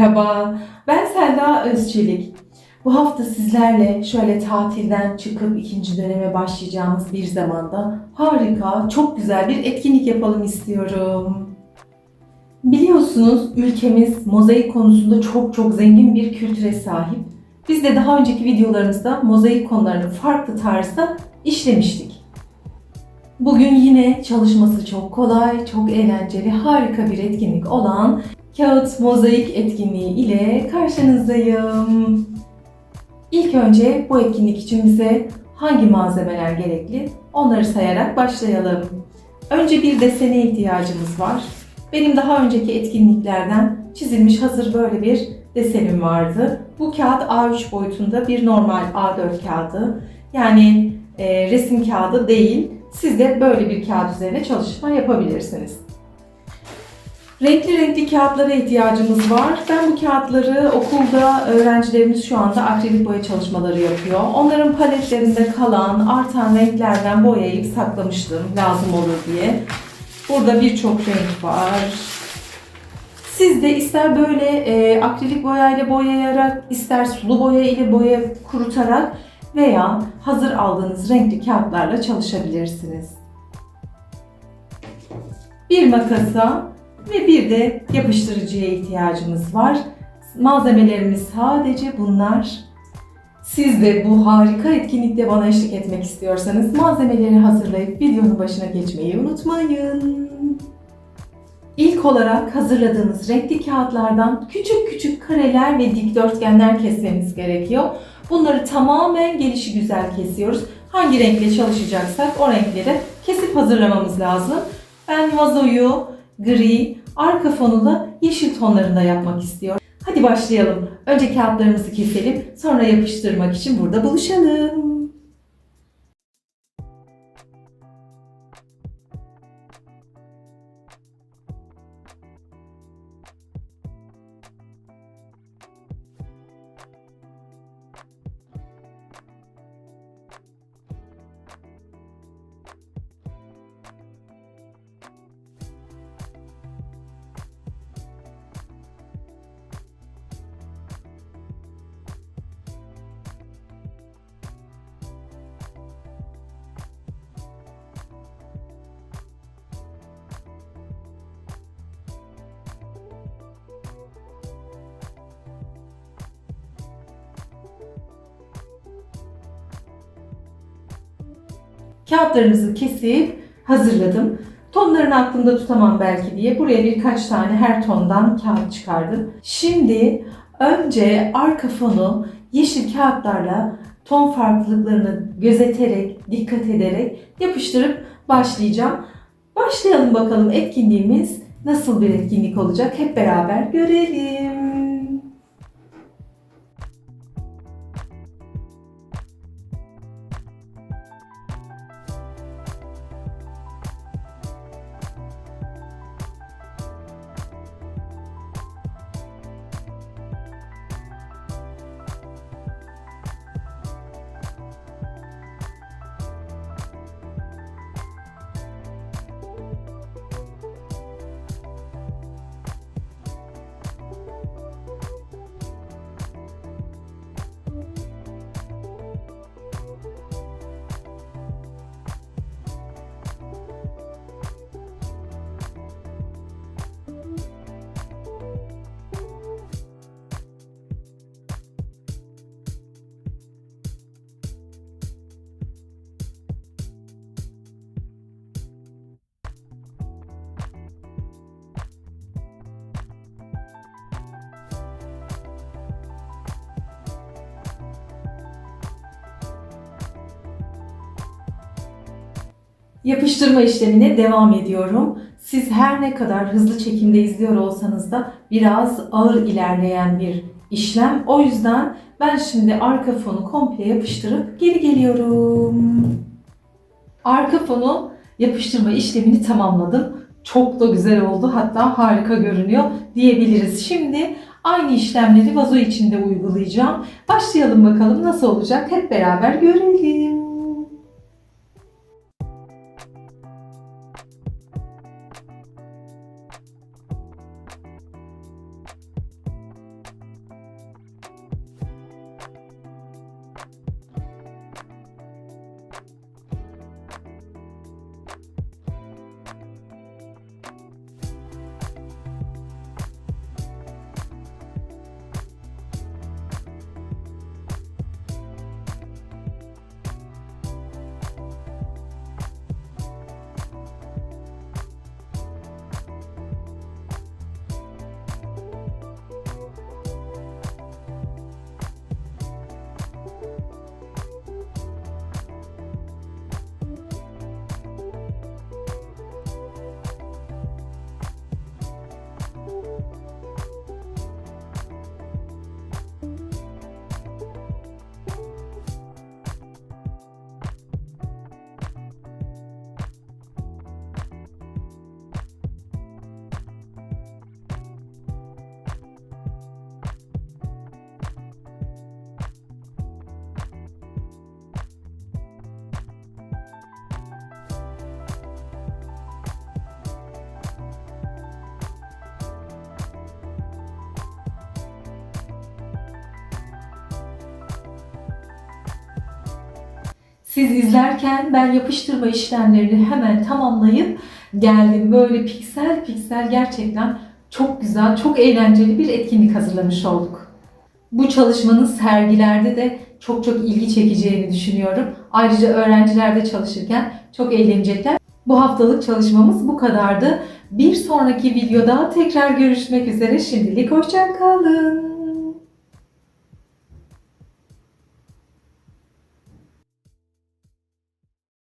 Merhaba, ben Selda Özçelik. Bu hafta sizlerle şöyle tatilden çıkıp ikinci döneme başlayacağımız bir zamanda harika, çok güzel bir etkinlik yapalım istiyorum. Biliyorsunuz ülkemiz mozaik konusunda çok çok zengin bir kültüre sahip. Biz de daha önceki videolarımızda mozaik konularını farklı tarzda işlemiştik. Bugün yine çalışması çok kolay, çok eğlenceli, harika bir etkinlik olan Kağıt Mozaik etkinliği ile karşınızdayım. İlk önce bu etkinlik için bize hangi malzemeler gerekli onları sayarak başlayalım. Önce bir desene ihtiyacımız var. Benim daha önceki etkinliklerden çizilmiş hazır böyle bir desenim vardı. Bu kağıt A3 boyutunda bir normal A4 kağıdı. Yani e, resim kağıdı değil. Siz de böyle bir kağıt üzerine çalışma yapabilirsiniz. Renkli renkli kağıtlara ihtiyacımız var. Ben bu kağıtları okulda öğrencilerimiz şu anda akrilik boya çalışmaları yapıyor. Onların paletlerinde kalan artan renklerden boyayıp saklamıştım lazım olur diye. Burada birçok renk var. Siz de ister böyle e, akrilik boya ile boyayarak, ister sulu boya ile boya kurutarak veya hazır aldığınız renkli kağıtlarla çalışabilirsiniz. Bir makasa ve bir de yapıştırıcıya ihtiyacımız var. Malzemelerimiz sadece bunlar. Siz de bu harika etkinlikte bana eşlik etmek istiyorsanız malzemeleri hazırlayıp videonun başına geçmeyi unutmayın. İlk olarak hazırladığınız renkli kağıtlardan küçük küçük kareler ve dikdörtgenler kesmemiz gerekiyor. Bunları tamamen gelişi güzel kesiyoruz. Hangi renkle çalışacaksak o renkleri kesip hazırlamamız lazım. Ben vazoyu gri, arka fonu da yeşil tonlarında yapmak istiyorum. Hadi başlayalım. Önce kağıtlarımızı keselim, sonra yapıştırmak için burada buluşalım. Kağıtlarımızı kesip hazırladım. Tonlarını aklımda tutamam belki diye buraya birkaç tane her tondan kağıt çıkardım. Şimdi önce arka fonu yeşil kağıtlarla ton farklılıklarını gözeterek, dikkat ederek yapıştırıp başlayacağım. Başlayalım bakalım etkinliğimiz nasıl bir etkinlik olacak hep beraber görelim. Yapıştırma işlemine devam ediyorum. Siz her ne kadar hızlı çekimde izliyor olsanız da biraz ağır ilerleyen bir işlem. O yüzden ben şimdi arka fonu komple yapıştırıp geri geliyorum. Arka fonu yapıştırma işlemini tamamladım. Çok da güzel oldu. Hatta harika görünüyor diyebiliriz. Şimdi aynı işlemleri vazo içinde uygulayacağım. Başlayalım bakalım nasıl olacak hep beraber görelim. Siz izlerken ben yapıştırma işlemlerini hemen tamamlayıp geldim. Böyle piksel piksel gerçekten çok güzel, çok eğlenceli bir etkinlik hazırlamış olduk. Bu çalışmanın sergilerde de çok çok ilgi çekeceğini düşünüyorum. Ayrıca öğrenciler de çalışırken çok eğlenecekler. Bu haftalık çalışmamız bu kadardı. Bir sonraki videoda tekrar görüşmek üzere. Şimdilik hoşça kalın.